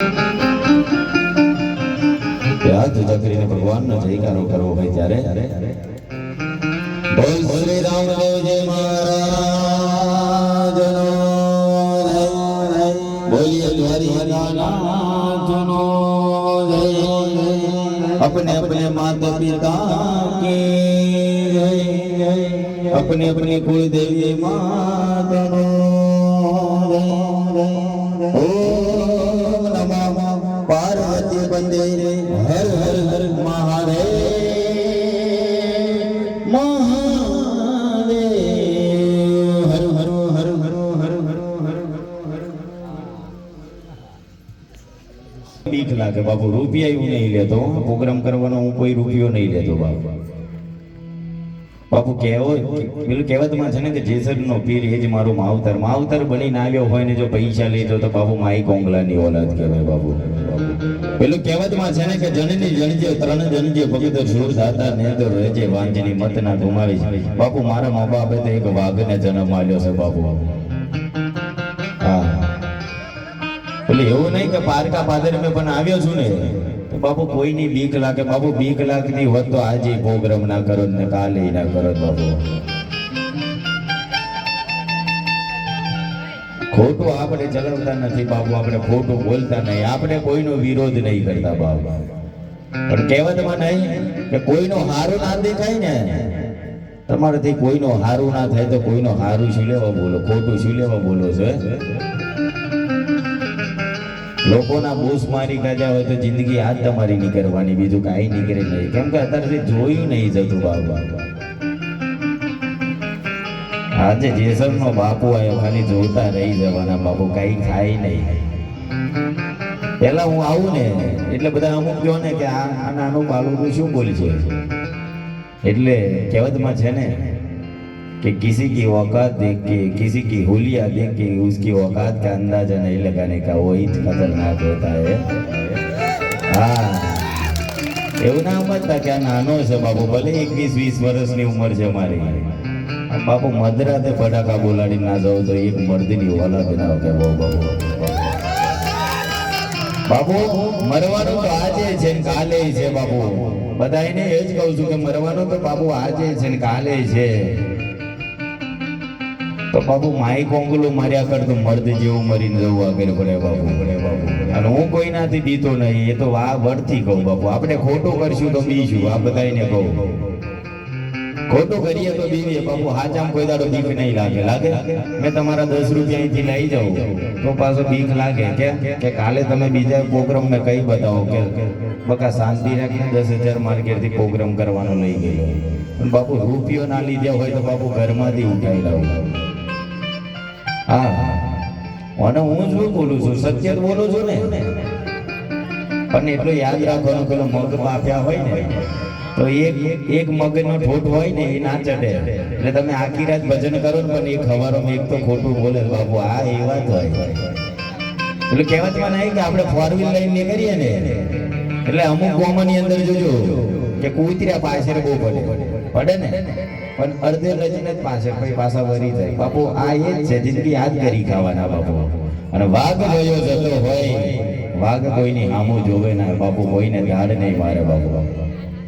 કે હાથ ઊંચા કરીને ભગવાનનો જયકારો કરવો હોય ત્યારે બોલ શ્રી રામદેવજી મહારાજનો જય. બોલીએ દ્વારિકાનાથનો જય. अपने अपने माता पिता की जय अपने अपने कुल देवी मातनो ओम પાર્વતી બંદે હર હર હર મહાદેવ મહાદેવ હર હર હર હર હર હર હર હર બીક લાગે બાપુ રૂપિયા હું નહીં લેતો પ્રોગ્રામ કરવાનો હું કોઈ રૂપિયો નહીં લેતો બાપુ બાપુ કહેવો, પેલું કહેવતમાં છે ને કે જેસરનો પીર એ જ મારું માવતર. માવતર બનીને આવ્યો હોય ને જો પૈસા લેજો તો બાપુ માઈ કોંગલાની ઓલાદ કહેવાય બાપુ. પેલું કહેવતમાં છે ને કે જનની જણજે, ત્રણ જણજે ભગત સુર દાતા ને તો રહેજે, વાંજની મત ના ગુમાવી બાપુ મારા મા બાપે તો એક વાઘને જન્મ આલ્યો છે બાપુ. હા. એટલે એવું નહીં કે પારકા પાદર મેં પણ આવ્યો છું ને. બાપુ, કોઈની બીક લાગે? બાપુ, બીક લાગતી હોત તો આજે પ્રોગ્રામ ના કરો ને કાલે ના કરો બાપુ. ખોટું આપણે ચલાવતા નથી બાપુ, આપણે ખોટું બોલતા નહીં. આપણે કોઈનો વિરોધ નહીં કરતા બાપુ. પણ કહેવતમાં નહીં કે કોઈનો હારું ના દેખાય ને. તમારાથી કોઈનો હારું ના થાય તો કોઈનો હારું શું લેવા બોલો, ખોટું શું લેવા બોલો છે. લોકોના બોસ મારી કાઢ્યા હોય તો જિંદગી આજ તમારી નીકળવાની, બીજું કાંઈ નીકળે નહીં. કેમ કે અત્યારે જોયું નહીં જતું બાબા આજે જેસરનો બાપુ આવ્યો, ખાલી જોતા રહી જવાના બાપુ, કઈ ખાય નહીં. પેલા હું આવું ને, એટલે બધા અમુક કહો ને કે આ આ નાનું બાળું શું બોલશે? એટલે કહેવતમાં છે ને कि किसी की औकात देख के किसी की हुलिया देख के उसकी औकात का अंदाजा नहीं लगाने का वो ही खतरनाक होता है હા એવું ના સમજતા કે આ નાનો છે બાપુ ભલે એકવીસ વીસ વર્ષની ઉંમર છે મારી આ બાપુ મધરાતે ફટાકા બોલાડી ના જાવ તો એક મર્દની ઓલાદ ના કે બહુ બહુ બાપુ મરવાનું તો આજે છે ને કાલે છે બાપુ બધાને એ જ કહું છું કે મરવાનું તો બાપુ આજે છે ને કાલે છે તો બાબુ માય કોંગલું માર્યા કર તો મર્દ જેવું મરીને જવું આગળ પડે બાબુ પડે બાબુ. અને હું કોઈનાથી બીતો નહીં, એ તો આ વડથી કહું બાપુ આપણે ખોટું કરશું તો બીજું, આ બધાને કહું. ખોટું કરીએ તો બીવીએ. બાપુ હાચામ કોઈ દાડો બીક નહીં લાગે. લાગે? મેં તમારા દસ રૂપિયા અહીંથી લઈ જાઉં. તો પાછો બીક લાગે. કે કે કાલે તમે બીજા પ્રોગ્રામ મેં કઈ બતાવો? કે, બકા શાંતિ રાખીને દસ હજાર માર્કેટથી પ્રોગ્રામ કરવાનો લઈ ગયો પણ બાપુ રૂપિયો ના લીધા હોય તો બાપુ ઘરમાંથી ઉઠાઈ લાવું. હા. અને હું શું બોલું છું? સત્ય બોલું છું ને. પણ એટલું યાદ રાખવાનું પેલો મગ બાફ્યા હોય ને, તો એક એક મગનો ઠોઠ હોય ને, એ ના ચડે. એટલે તમે આખી રાત ભજન કરો ને, પણ એક ખવારોમાં એક તો ખોટું બોલે બાપુ, આ એ વાત હોય. એટલે કહેવતમાં નહીં કે આપણે ફોર વ્હીલ લઈને નીકળીએ ને, એટલે અમુક ગામની અંદર જોજો કે કૂતર્યા પાછળ બહુ પડે. પડે ને? પણ અડધે રજને જ પાસે પછી પાછા વરી જાય. બાપુ, આ એ જ છે, જિંદગી યાદ કરી ખાવાના બાપુ. અને વાઘ જોયો જતો હોય, વાઘ કોઈની હામું જોવે ના, બાપુ કોઈને ધાડ નહીં મારે બાપુ.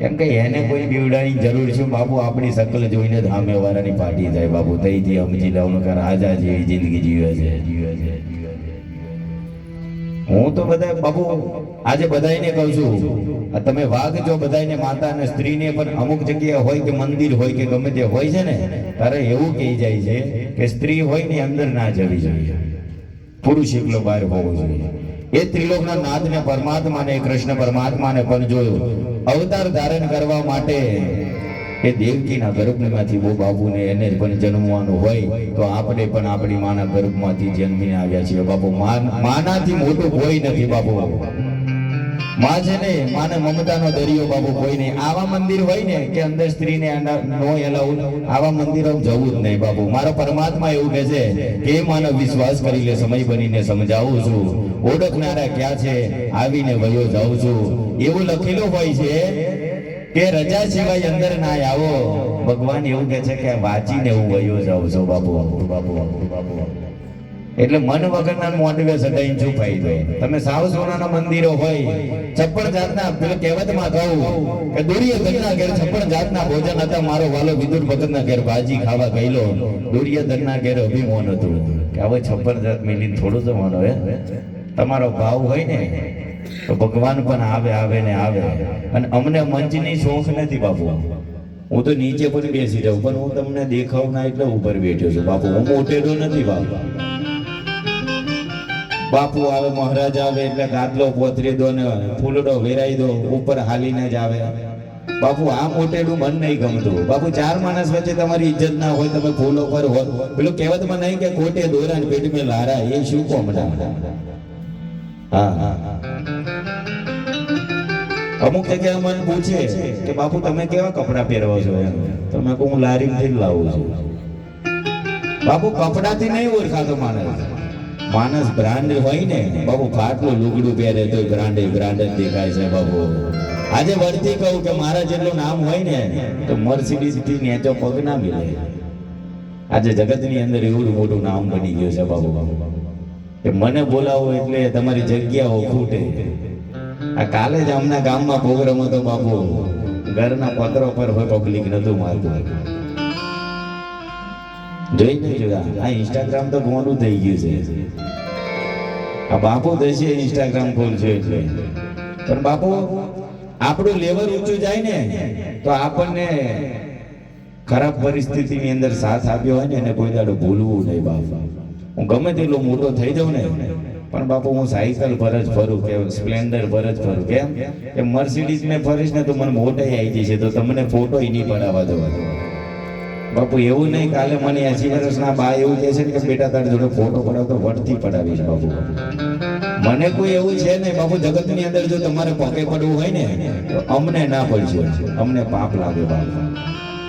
કેમ કે એને કોઈ બીવડાની જરૂર છે, બાપુ આપણી શકલ જોઈને જ વાળાની પાટી જાય બાપુ. તઈથી સમજી લેવાનું કે રાજા જેવી જિંદગી જીવે છે જીવે છે. હું તો બધા બાબુ આજે બધાને કહું છું તમે વાઘ જો બધાને માતા અને સ્ત્રીને પણ અમુક જગ્યાએ હોય કે મંદિર હોય કે ગમે તે હોય છે ને ત્યારે એવું કહી જાય છે કે સ્ત્રી હોય ને અંદર ના જવી જોઈએ. પુરુષ એકલો બહાર હોવો જોઈએ. એ ત્રિલોકના નાથને પરમાત્માને, કૃષ્ણ પરમાત્માને પણ જોયું અવતાર ધારણ કરવા માટે એ દેવકીના ગર્ભમાંથી બહુ બાબુને એને પણ જન્મવાનું હોય, તો આપણે પણ આપણી માના ગર્ભમાંથી જન્મીને આવ્યા છીએ. બાપુ માનાથી મોટું કોઈ નથી બાપુ. માં છે ને માને મમતાનો દરિયો બાબુ કોઈ નહીં. આવા મંદિર હોય ને કે અંદર સ્ત્રીને નો એલાઉ આવા મંદિરો જવું જ નહીં બાપુ. મારો પરમાત્મા એવું કહે છે કે માનો વિશ્વાસ કરી લે, સમય બનીને સમજાવું છું. ઓળખનારા ક્યાં છે? આવીને વયો જાઉં છું. એવું લખેલું હોય છે કે રજા સિવાય અંદર ના આવો. ભગવાન એવું કે છે કે વાંચીને હું વયો જાઉં છું, બાપુ બાપુ બાપુ એટલે મન વગરના મોઢવે સદાઈ શું ફાયદો? તમે સાવ સોનાના મંદિરો હોય, છપ્પન જાતના, પેલો કહેવતમાં કહું કે દુર્યોધનના ઘેર છપ્પન જાતના ભોજન હતા, મારો વાલો વિદુર ભગતના ઘેર ભાજી ખાવા ગયેલો. દુર્યોધનના ઘેર અભિમોન હતું. કે હવે છપ્પન જાત મિલીને થોડું જવાનું હે. તમારો ભાવ હોય ને તો ભગવાન પણ આવે આવે ને આવે. અને અમને મંચની શોખ નથી બાપુ. હું તો નીચે પણ બેસી જાઉં, પણ હું તમને દેખાવના એટલે ઉપર બેઠ્યો છું બાપુ. હું મોટેલો નથી બાપુ. બાપુ આવે, મહારાજ આવે એટલે ગાદલો પોતરી દો ને ફૂલડો વેરાઈ દો, ઉપર હાલીને જ આવે. બાપુ, આ મોટેલું મન નહીં ગમતું. બાપુ, ચાર માણસ વચ્ચે તમારી ઇજ્જત ના હોય, તમે ફૂલો પર હોત પેલું કહેવતમાં નહીં કે કોટે દોરા ને લારા, એ શું કોમડા હા અમુક જગ્યાએ મને પૂછે કે, બાપુ, તમે કેવા કપડા પહેરવો છો? એમ. તો કહું, હું લારીમાંથી જ લાવું છું. બાપુ, કપડાથી નહીં ઓળખાતો માણસ. માણસ બ્રાન્ડ હોય ને, બાપુ ફાટલું લુગડું પહેરે તો બ્રાન્ડ બ્રાન્ડ જ દેખાય છે, બાપુ. આજે વળતી કહું કે, મારા જેટલું નામ હોય ને, તો મર્સિડીઝથી નેચો પગ ના મિલે. આજે જગતની અંદર એવું મોટું નામ બની ગયું છે બાબુ કે મને બોલાવો એટલે તમારી જગ્યાઓ ખૂટે. આ કાલે જ અમના ગામમાં પ્રોગ્રામ હતો બાપુ. ઘરના પત્રો પર હોય પબ્લિક નતું મારતું. જોઈ જોયા, આ ઇન્સ્ટાગ્રામ તો ગોંડું થઈ ગયું છે. આ બાપુ દેશે ઇન્સ્ટાગ્રામ ખોલશે એટલે. પણ બાપુ, આપણું લેવલ ઊંચું જાય ને, તો આપણને ખરાબ પરિસ્થિતિની અંદર સાથ આપ્યો હોય ને, એને કોઈ દાડો ભૂલવું નહીં બાપુ. હું ગમે તેટલો મોટો થઈ જાઉં ને, પણ બાપુ, હું સાયકલ પર જ ફરું કે સ્પ્લેન્ડર પર જ ફરું. કેમ? કે મર્સિડીઝ મેં ફરીશ ને તો મને મોટાઈ આવી જશે, તો તમને ફોટો નહીં પડાવવા દો. બાપુ, એવું નહીં કાલે મને એસી વર્ષના બા એવું કહે છે કે, બેટા, તારી જોડે ફોટો પડાવતો વટથી પડાવીશ, બાપુ. મને કોઈ એવું છે નહીં, બાપુ, જગતની અંદર જો તમારે પગે પડવું હોય ને, તો અમને ના પડશે, અમને પાપ લાગે, બાપુ.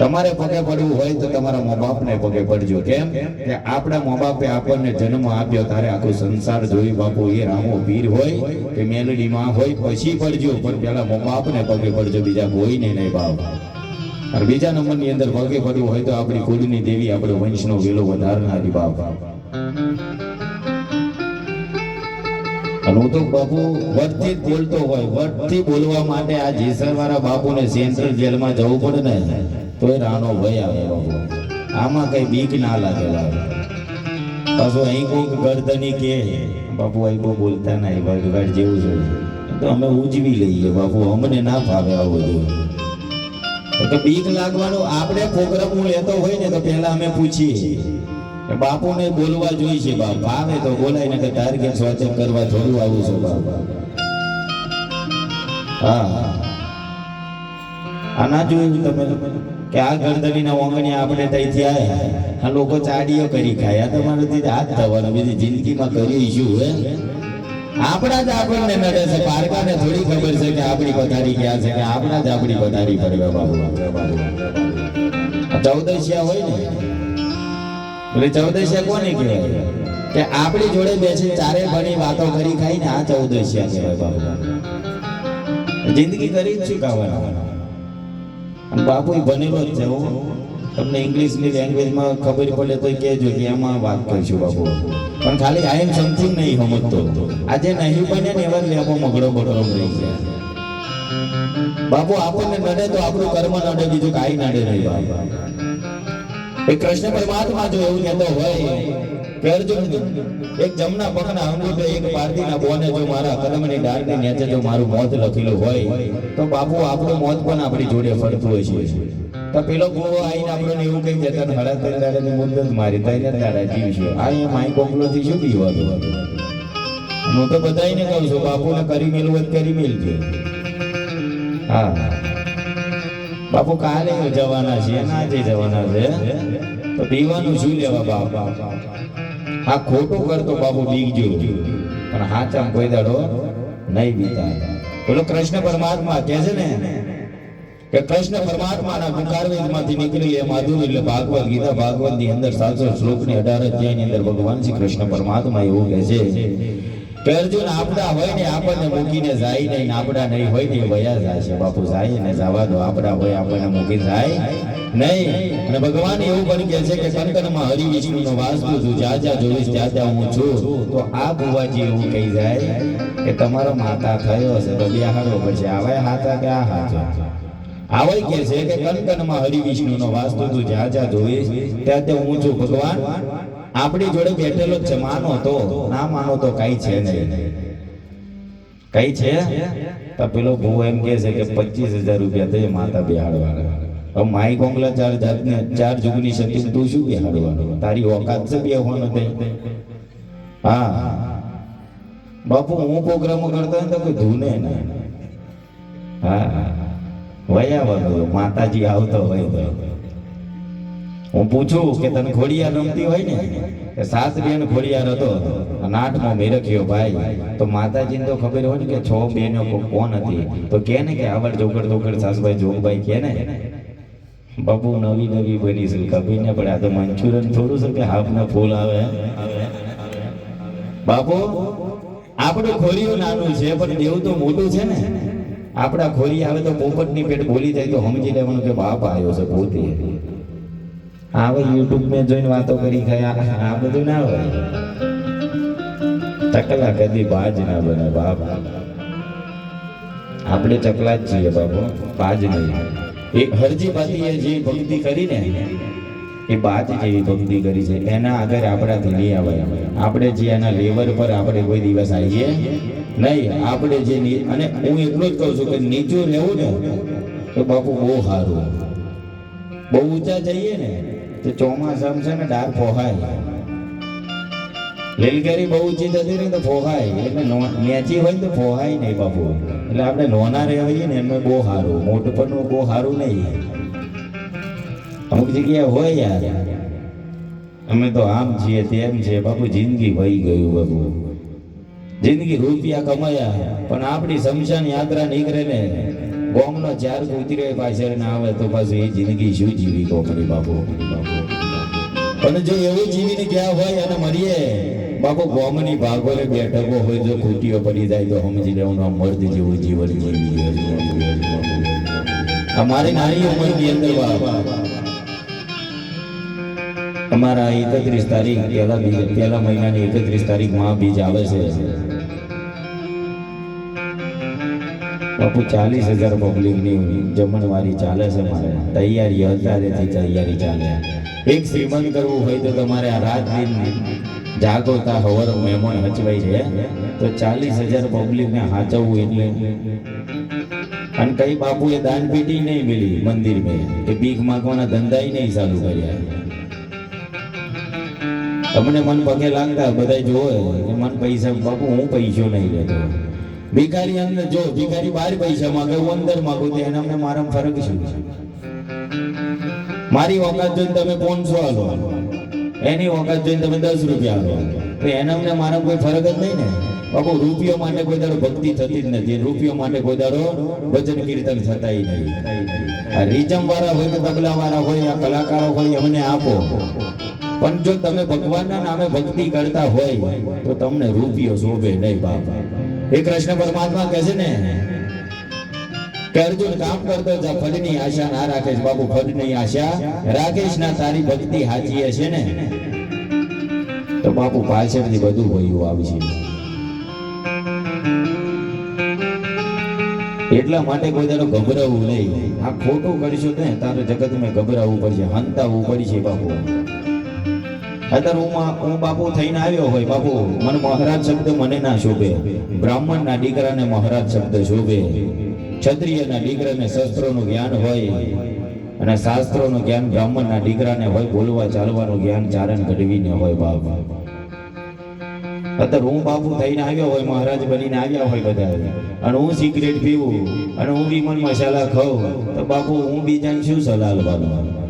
તમારે પગે પડવું હોય તો તમારા મા બાપને પગે પડજો. કેમ? કે આપણા મા બાપે આપણને જન્મ આપ્યો, તારે આખો સંસાર જોઈ બાપુ, એ રામો વીર હોય કે મેલડીમાં હોય, પછી પડજો. પણ પેલા મા બાપને પગે પડજો, બીજા કોઈને નહીં બાપ અને બીજા નંબરની અંદર પગે પડવું હોય તો આપણી કુળની દેવી આપણે વંશનો વેલો વધારનારી બાપ. અને હું તો બાપુ જ બોલતો હોય. વટથી બોલવા માટે આ જેસર વાળા બાપુને સેન્ટ્રલ જેલમાં જવું પડે ને. તો એ રાનો ભય આવે બાપુ આમાં કઈ બીક ના લાગે પાછું અહીં કોઈક ગરદની કે બાપુ અહીં બહુ બોલતા નહીં વડ વડ જેવું છે. તો અમે ઉજવી લઈએ, બાપુ, અમને ના ફાવે આવું બધું. તો બીક લાગવાનું આપણે પ્રોગ્રામ લેતો હોય ને, તો પહેલા અમે પૂછીએ. કે બાપુને બોલવા જોઈએ બાપ ભાવે તો બોલાય ને કે ટાર્ગેટ સ્વાચક કરવા થોડું આવું છું બાપ. હા. હા આ ના જોયું તમે કે આ ગરદનીના ઓંગણી આપણે થઈ થયા આ લોકો ચાડીઓ કરી ખાય. આ તમારાથી હાથ થવાનો બીજી જિંદગીમાં કરી શું હે? આપણા જ આપણને નડે છે. પારકાને થોડી ખબર છે કે આપણી પથારી ક્યાં છે, કે આપણા જ આપણી પથારી ફરવે બાબુ. ચૌદશિયા હોય ને? એટલે ચૌદશિયા કોને કહેવાય? કે આપણી જોડે બેસી ચારે ભણી વાતો કરી ખાઈ ને આ ચૌદશિયા કહેવાય બાબુ. જિંદગી કરી જ અને બાપુ બનેલો જ છે. તમને ઇંગ્લિશની લેંગ્વેજમાં ખબર પડે તો કહેજો કે એમાં વાત કરશું બાપુ. પણ ખાલી આઈ એમ સમથિંગ નહીં સમજતો. આજે નહીં બને ને એવા લેવો મગડો બગડો રહી છે બાપુ, આપણને નડે તો આપણું કર્મ નડે, બીજું કાંઈ નડે નહીં બાપુ. એ કૃષ્ણ પરમાત્મા જો એવું કહેતો હોય કે અર્જુન એક જમના પગના અંગૂઠે એક પારધીના બોને જો મારા કદમની ડાળની નીચે જો મારું મોત લખેલું હોય, તો બાપુ આપણું મોત પણ આપણી જોડે ફરતું હોય છે. તો પેલો ગોળો આવીને આપણને એવું કહી દેતા ને હડા ત્રણ દાડાની મુદ્દત મારી તઈને દાડા જીવશે આ એ માઈ કોંગલોથી શું પીવાનું હું તો બધાને કહું છું, બાપુને કરી મેલું હોય કરી મેલજો. હા. બાપુ કાલે જવાના છે ના જે જવાના છે તો પીવાનું શું લેવા બાપ? આ ખોટું કરતો બાપુ બીગજો પણ હાચા કોઈ દાડો નહીં બીતા બોલો કૃષ્ણ પરમાત્મા કહે છે ને કે કૃષ્ણ પરમાત્માના મુખારવેદમાંથી નીકળી એ માધુર એટલે ભાગવત ગીતા ભાગવતની અંદર સાતસો શ્લોકની અઢાર અધ્યાયની અંદર ભગવાન શ્રી કૃષ્ણ પરમાત્મા એવું કહે છે અર્જુન આપડા હોય ને આપણને મૂકીને જાય નહીં આપડા નહીં હોય ને વયા જાય છે. બાપુ જાય ને જવા દો આપડા હોય, આપણને મૂકી જાય નહીં. અને ભગવાન એવું પણ કહે છે કે કંકણમાં હરિ વિષ્ણુનો વાસ છું, જ્યાં જ્યાં જોઈશ ત્યાં ત્યાં હું છું. તો આ બુવાજી એવું કહી જાય કે તમારો માતા થયો હશે તો બિહાડવો પડશે આવા હાથા કે આ હાથો. આવઈ કે છે કે કંકણમાં હરિ વિષ્ણુનો વાસ તો છું, જ્યાં જ્યાં જોઈશ ત્યાં ત્યાં હું છું. ભગવાન આપણી જોડે બેઠેલો જ છે માનો તો ના માનો તો કઈ છે નહીં. કઈ છે? તો પેલો ભૂ એમ કે છે કે પચીસ હજાર રૂપિયા થઈ માતા બિહાડવાના. હવે માઈ કોંગલા ચાર જાતને, ચાર જુગની શક્તિ તું શું બિહાડવાનું? તારી ઓકાત છે બેહવાનું તે. હા. બાપુ, હું પ્રોગ્રામો કરતો હોય તો કોઈ ધૂને ના હા. વયા વધુ માતાજી આવતો હોય તો. હું પૂછું કે તને ખોડિયાર રમતી હોય ને? કે સાત બેન ખોડિયાર હતો. અને આઠમો મેરખ્યો ભાઈ. તો માતાજીને તો ખબર હોય ને કે છ બેનો કોણ હતી? તો કે ને કે આવડ જોગડ જોગડ સાસભાઈ, જોગભાઈ કે ને? બાપુ નવી નવી બની છે. કભી ને પડે. આ તો મંચુરિયન થોડું છે કે હાફ ને ફૂલ આવે બાપુ, આપણું ખોરિયું નાનું છે, પણ દેવું તો મોટું છે ને? આપણા ખોરી આવે તો પોપટની પેટ બોલી જાય તો સમજી લેવાનું કે બાપ આવ્યો છે પોતે. હવે યુટ્યુબ મેં જોઈને વાતો કરી ગયા. આ બધું ના હોય. ચકલા કદી બાજ ના બને બાપ. આપણે ચકલા જ છીએ બાપુ, બાજ નહીં. એ હરજી પાતીએ જે ભક્તિ કરી ને, એ બાજ જેવી ભક્તિ કરી છે. એના આગળ આપણાથી નહીં આવે. આપણે જે એના લેવલ પર આપણે કોઈ દિવસ આવીએ નહીં. આપણે જે અને હું એટલું જ કહું છું કે નીચું રહેવું ને, તો બાપુ બહુ સારું. બહુ ઊંચા જઈએ ને તો ચોમાસામ છે ને ડાર ફોહાય. લીલગેરી બહુ ઊંચી થતી ને તો ફોહાય. એટલે નેચી હોય તો ફોહાય નહીં બાપુ. એટલે આપણે નોના રહેવાઈએ ને એમને બહુ સારું મોટપણનું બહુ સારું નહીં. અમુક જગ્યાએ હોય યાર. અમે તો આમ છીએ તેમ છે બાપુ જિંદગી વહી ગયું બાપુ. જિંદગી રૂપિયા કમાયા. પણ આપણી શમશાન યાત્રા નીકળે ને ગોમનો ચાર ઉતરે પાછળ ના આવે તો પાછું એ જિંદગી શું જીવી કોપડી બાપુ? પણ જો એવું જીવીને ગયા હોય અને મરીએ, બાપુ ગોમની ભાગોલે બેઠકો હોય જો ખૂટીઓ પડી જાય તો સમજી લેવાનું મર્દ જેવું જીવન અમારી નાની ઉંમરની અંદર અમારા એકત્રીસ તારીખ, પહેલા પહેલા મહિનાની એકત્રીસ તારીખમાં બીજ આવે છે. બાપુ ચાલીસ હજાર પબ્લિકની જમણવારી ચાલે છે મારે. તૈયારી અત્યારેથી તૈયારી ચાલે. એક શ્રીમંત કરવું હોય તો તમારે રાત દિન જાગોતા હવર મહેમાન હચવાય છે તો ચાલીસ હજાર પબ્લિકને હાચવવું એટલે. અને કઈ બાપુએ દાન પેટી નહીં મંદિર મેં કે ભીખ માંગવાના ધંધા નહીં ચાલુ કર્યા. તમને મન પગે લાગતા બધા જોવે કે મન પૈસા, બાપુ હું પૈસો નહીં લેતો. ભિખારી અંદર જો, ભિખારી બાર પૈસા માંગે, હું અંદર માંગુ તો એના અમને મારા ફરક શું મારી ઓકાત જોઈને તમે પાંચસો આલો. એની ઓકાત જોઈને તમે દસ રૂપિયા આલો. તો એના અમને મારા કોઈ ફરક જ નહીં ને? બાબુ રૂપિયો માટે કોઈ દારો ભક્તિ થતી જ નથી. રૂપિયો માટે કોઈ દારો ભજન કીર્તન થતાય નહીં. આ રીજમ વાળા હોય કે તબલા વાળા હોય, આ કલાકારો હોય, અમને આપો. પણ જો તમે ભગવાનના નામે ભક્તિ કરતા હોય, તો તમને રૂપિયો શોભે નહીં, બાપ. કૃષ્ણ પરમાત્મા કહે છે ને અર્જુન કામ કરતો જા, ફળની આશા ના રાખેશ બાબુ ફળની આશા રાખેશ ના, તારી ભક્તિ હાજી હશે ને? તો બાપુ, પાછળથી બધું ભયું આવશે એટલા માટે કોઈ તારું ગભરાવું નહીં આ ખોટું કરીશું ને, તારે જગત મેં ગભરાવું પડશે, હંતાવવું પડશે બાપુ. અત્યારે હું હું બાપુ થઈને આવ્યો હોય, બાપુ, મને મહારાજ શબ્દ મને ના શોભે. બ્રાહ્મણના દીકરાને મહારાજ શબ્દ શોભે. ક્ષત્રિયના દીકરાને શસ્ત્રોનું જ્ઞાન હોય અને શાસ્ત્રોનું જ્ઞાન બ્રાહ્મણના દીકરાને હોય, બોલવા ચાલવાનું જ્ઞાન ચારણ ઘડવીને હોય, બાપ. અત્યારે હું બાપુ થઈને આવ્યો હોય, મહારાજ બનીને આવ્યા હોય બધા અને હું સિગરેટ પીવું, અને હું વિમલ મસાલા ખાઉં. તો બાપુ, હું બીજાને શું સલાહ લેવાનું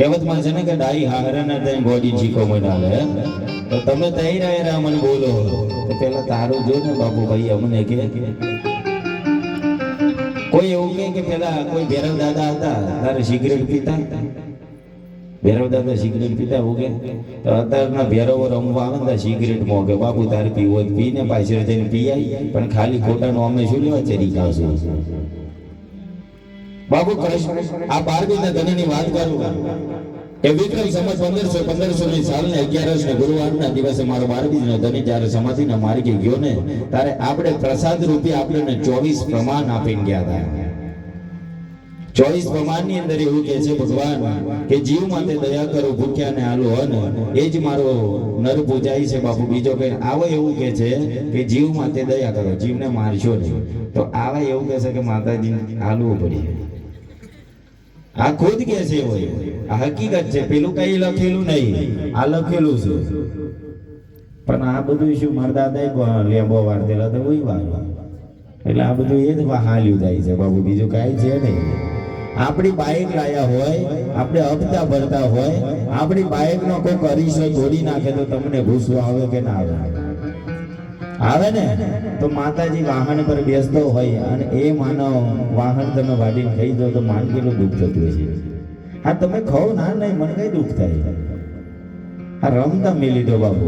કહેવતમાં છે ને કે ડાઈ હારાના તઈ ગોડી ચીકો મનાલે તો તમે તઈ રહ્યા મને બોલો. તો પેલા તારું જો ને બાપુ ભાઈ અમને કે. કોઈ એવું કે કે પેલા કોઈ ભેરવ દાદા હતા, તારે સિગરેટ પીતા? ભેરવ દાદા સિગરેટ પીતા ઉગે તો અત્યારના ભેરવો રમવા આવે ને સિગરેટ મોગે બાપુ તારે પીવો પીને પાછળ જઈને પીઆઈ પણ ખાલી ખોટાનું અમે શું લેવા ચરી ખાશું? બાપુ કૃષ્ણ આ બારમીના ધનની વાત કરું. એ વિક્રમ સમજ પંદરસો પંદરસો ની સાલ ને અગિયારસ ને ગુરુવારના દિવસે મારો બારમી નો ધની જયારે સમાધિ ના માર્ગે ગયો ને, ત્યારે આપણે પ્રસાદ રૂપે આપણને ચોવીસ પ્રમાણ આપીને ગયા હતા. ચોવીસ પ્રમાણની અંદર એવું કે છે, ભગવાન, કે જીવ માટે દયા કરો, ભૂખ્યા ને આલો અન એ જ મારો નર પૂજાય છે, બાપુ. બીજો કઈ આવો એવું કે છે કે જીવ માટે દયા કરો, જીવને મારશો નહીં. તો આવા એવું કે છે કે માતાજી આલવું પડી આ ખુદ કે છે હોય આ હકીકત છે. પેલું કઈ લખેલું નહીં. આ લખેલું છે. પણ આ બધું શું મારા દાદા લેબો વાળતેલા તો હોય વાર. એટલે આ બધું એ જ હાલ્યું જાય છે. બાબુ બીજું કાંઈ છે નહીં. આપણી બાઇક લાયા હોય, આપણે હપ્તા ભરતા હોય, આપણી બાઇક નો કોઈ કરીશો તોડી નાખે તો તમને ગુસ્સો આવે કે ના આવે? આવે ને, તો માતાજી વાહન પર બેસતો હોય અને એ માનો વાહન તમે વાડીને ખાઈ દો તો માન કેટલું દુઃખ થતું હશે? હા, તમે ખો ના નહીં, મને કઈ દુઃખ થાય. આ રમતા મેલી દો બાબુ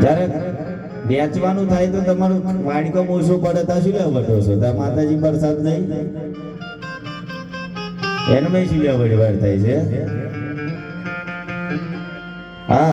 જ્યારે વેચવાનું થાય તો તમારું વાડકો મોસું પડે, તો શું લેવા બટો છો? ત્યાં માતાજી પ્રસાદ નહીં? એનું શું લેવા વાર થાય છે? હા.